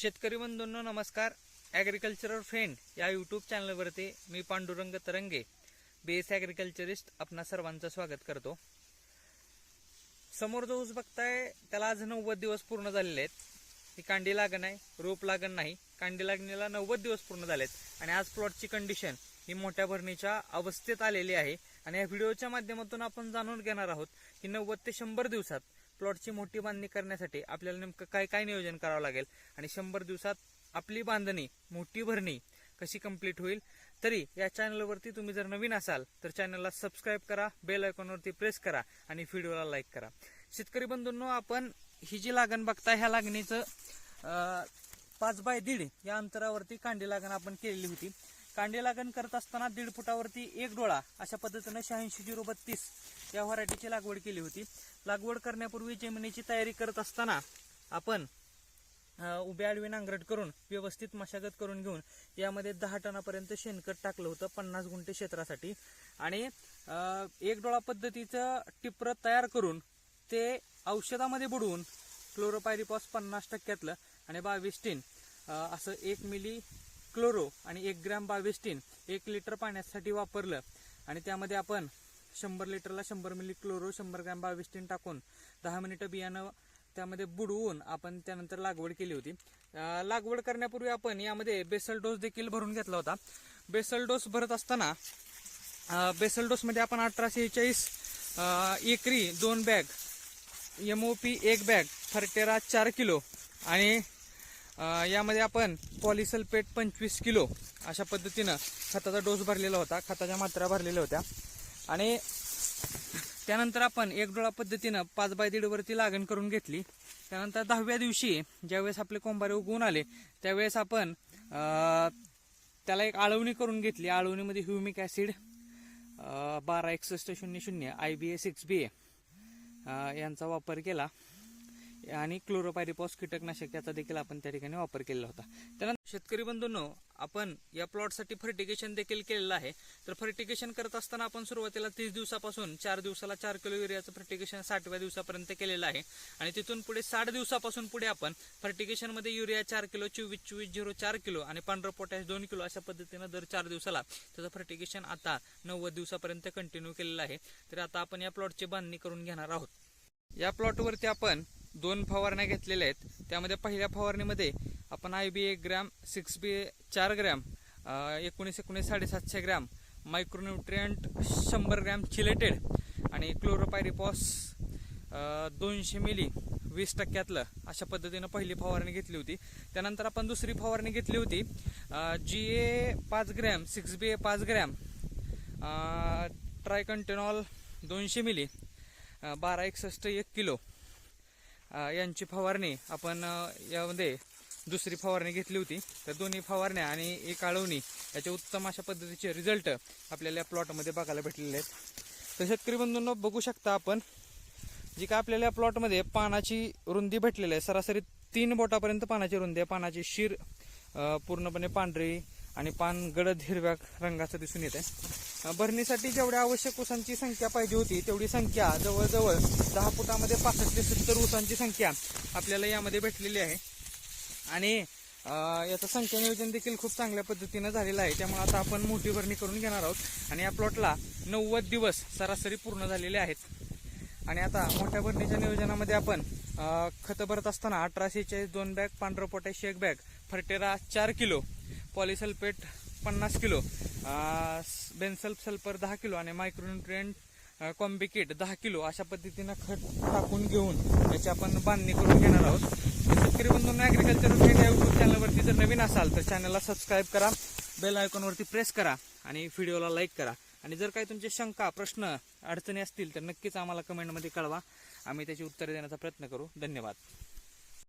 शेतकरी बंधूंनो नमस्कार. Agricultural friend या यूट्यूब चॅनलवरती मी पांडुरंग तरंगे बेस ॲग्रिकल्चरिस्ट आपणा सर्वांचं स्वागत करतो. समोर जो ऊस बघताय त्याला आज नव्वद दिवस पूर्ण झालेले आहेत. ही कांडी लागण आहे रोप लागण नाही. कांडी लागणीला नव्वद दिवस पूर्ण झालेत. आणि आज प्लॉटची कंडिशन ही मोठ्या भरणीच्या अवस्थेत आलेली आहे. आणि या व्हिडिओच्या माध्यमातून आपण जाणून घेणार आहोत की नव्वद ते शंभर दिवसात प्लॉटची मोठी बांधणी करण्यासाठी आपल्याला नेमकं काय काय नियोजन करावं लागेल? आणि शंभर दिवसात आपली बांधणी मोठी भरणी कशी कंप्लीट होईल? तरी या चॅनलवरती तुम्ही जर नवीन असाल तर चॅनलला सबस्क्राईब करा बेल आयकॉनवरती प्रेस करा आणि व्हिडिओला लाईक करा. शेतकरी बंधूंनो आपण ही जी लागण बघता ह्या लागणीचं पाच बाय दीड या अंतरावरती कांडी लागण आपण केलेली होती. कांडी लागण करत असताना दीड फुटावरती एक डोळा अशा पद्धतीनं शहाऐंशी झिरो बत्तीस या व्हरायटीची लागवड केली होती. लागवड करण्यापूर्वी जमिनीची तयारी करत असताना आपण उभ्या आडवी नांगरट करून व्यवस्थित मशागत करून घेऊन यामध्ये दहा टनापर्यंत शेणखत टाकलं होतं पन्नास गुंठे क्षेत्रासाठी. आणि एक डोळा पद्धतीचं टिपर तयार करून ते औषधामध्ये बुडवून क्लोरोपायरिपॉस पन्नास टक्क्यातलं आणि बावीस टीन असं एक मिली क्लोरो आणि एक ग्रॅम बावेस्टीन एक लिटर पाण्यासाठी वापरलं. आणि त्यामध्ये आपण शंभर लिटरला शंभर मिली क्लोरो शंभर ग्रॅम बावेस्टीन टाकून दहा मिनिटं बियाणं त्यामध्ये बुडवून आपण त्यानंतर लागवड केली होती. लागवड करण्यापूर्वी आपण यामध्ये बेसल डोस देखील भरून घेतला होता. बेसल डोस भरत असताना बेसल डोसमध्ये आपण अठराशे चाळीस एकरी दोन बॅग एम ओ पी एक बॅग फरटेरा चार किलो आणि यामध्ये आपण पॉलिसल्फेट पंचवीस किलो अशा पद्धतीनं खताचा डोस भरलेला होता खताच्या मात्रा भरलेल्या होत्या. आणि त्यानंतर आपण एक डोळा पद्धतीनं पाच बाय दीडवरती लागण करून घेतली. त्यानंतर दहाव्या दिवशी ज्यावेळेस आपले कोंबारे उगवून आले त्यावेळेस आपण त्याला एक आळवणी करून घेतली. आळवणीमध्ये ह्युमिक ॲसिड बारा एकसष्ट शून्य शून्य आय बी ए सिक्स बी ए यांचा वापर केला. आणि क्लोरोपायरिपॉस कीटकनाशक याचा देखील आपण त्या ठिकाणी वापर केलेला होता. त्यानंतर शेतकरी बंधूंनो आपण या प्लॉटसाठी फर्टिगेशन देखील केलेलं आहे. तर फर्टिगेशन करत असताना आपण सुरुवातीला तीस दिवसापासून चार दिवसाला चार किलो युरियाचं फर्टिगेशन साठव्या दिवसापर्यंत केलेलं आहे. आणि तिथून पुढे साठ दिवसापासून पुढे आपण फर्टिगेशनमध्ये युरिया चार किलो चोवीस चोवीस झिरो चार किलो आणि पांढरं पोटॅश दोन किलो अशा पद्धतीनं दर चार दिवसाला त्याचं फर्टिगेशन आता नव्वद दिवसापर्यंत कंटिन्यू केलेलं आहे. तर आता आपण या प्लॉटची बांधणी करून घेणार आहोत. या प्लॉटवरती आपण दोन फवारण्या घेतलेल्या आहेत. त्यामध्ये पहिल्या फवारणीमध्ये आपण आय बी एक ग्रॅम सिक्स बी चार ग्रॅम एकोणीस एकोणीस साडेसातशे ग्रॅम मायक्रोन्युट्रियंट शंभर ग्रॅम चिलेटेड आणि क्लोरोपायरिपॉस दोनशे मिली वीस टक्क्यातलं अशा पद्धतीनं पहिली फवारणी घेतली होती. त्यानंतर आपण दुसरी फवारणी घेतली होती जी ए पाच ग्रॅम सिक्स बी ए पाच ग्रॅम ट्रायकंटेनॉल दोनशे मिली बारा एकसष्ट एक किलो यांची फवारणी आपण यामध्ये दुसरी फवारणी घेतली होती. तर दोन्ही फवारण्या आणि एक आळवणी याचे उत्तम अशा पद्धतीचे रिझल्ट आपल्याला या प्लॉटमध्ये बघायला भेटलेले आहेत. तर शेतकरी बंधूंना बघू शकता आपण जी काय आपल्याला या प्लॉटमध्ये पानाची रुंदी भेटलेली आहे. सरासरी तीन बोटापर्यंत पानाची रुंदी आहे. पानाची शिर पूर्णपणे पांढरी आणि पान गडद हिरव्या रंगाचं दिसून येत आहे भरणीसाठी जेवढ्या आवश्यक ऊसांची संख्या पाहिजे होती तेवढी संख्या जवळजवळ दहा फुटामध्ये पासष्ट ते सत्तर ऊसांची संख्या आपल्याला यामध्ये भेटलेली आहे. आणि याचं संख्या नियोजन देखील खूप चांगल्या पद्धतीनं झालेलं आहे. त्यामुळे आता आपण मोठी भरणी करून घेणार आहोत. आणि या प्लॉटला नव्वद दिवस सरासरी पूर्ण झालेले आहेत. आणि आता मोठ्या भरणीच्या नियोजनामध्ये आपण खतं भरत असताना अठराशे चाळीस दोन बॅग पांढरं पोटॅश एक बॅग फर्टेरा चार किलो पॉलिसल्फेट पन्नास किलो बेन्सल्फ सल्फर दहा किलो आणि मायक्रोन्युट्रियंट कॉम्बिकेट दहा किलो अशा पद्धतीनं खत टाकून घेऊन याची आपण बांधणी करून घेणार आहोत. शेतकरी बंधूंना ॲग्रिकल्चर युट्यूब चॅनलवरती जर नवीन असाल तर चॅनलला सबस्क्राईब करा बेल आयकॉनवरती प्रेस करा आणि व्हिडिओला लाईक करा. आणि जर काही तुमचे शंका प्रश्न अडचणी असतील तर नक्कीच आम्हाला कमेंटमध्ये कळवा. आम्ही त्याची उत्तरे देण्याचा प्रयत्न करू. धन्यवाद.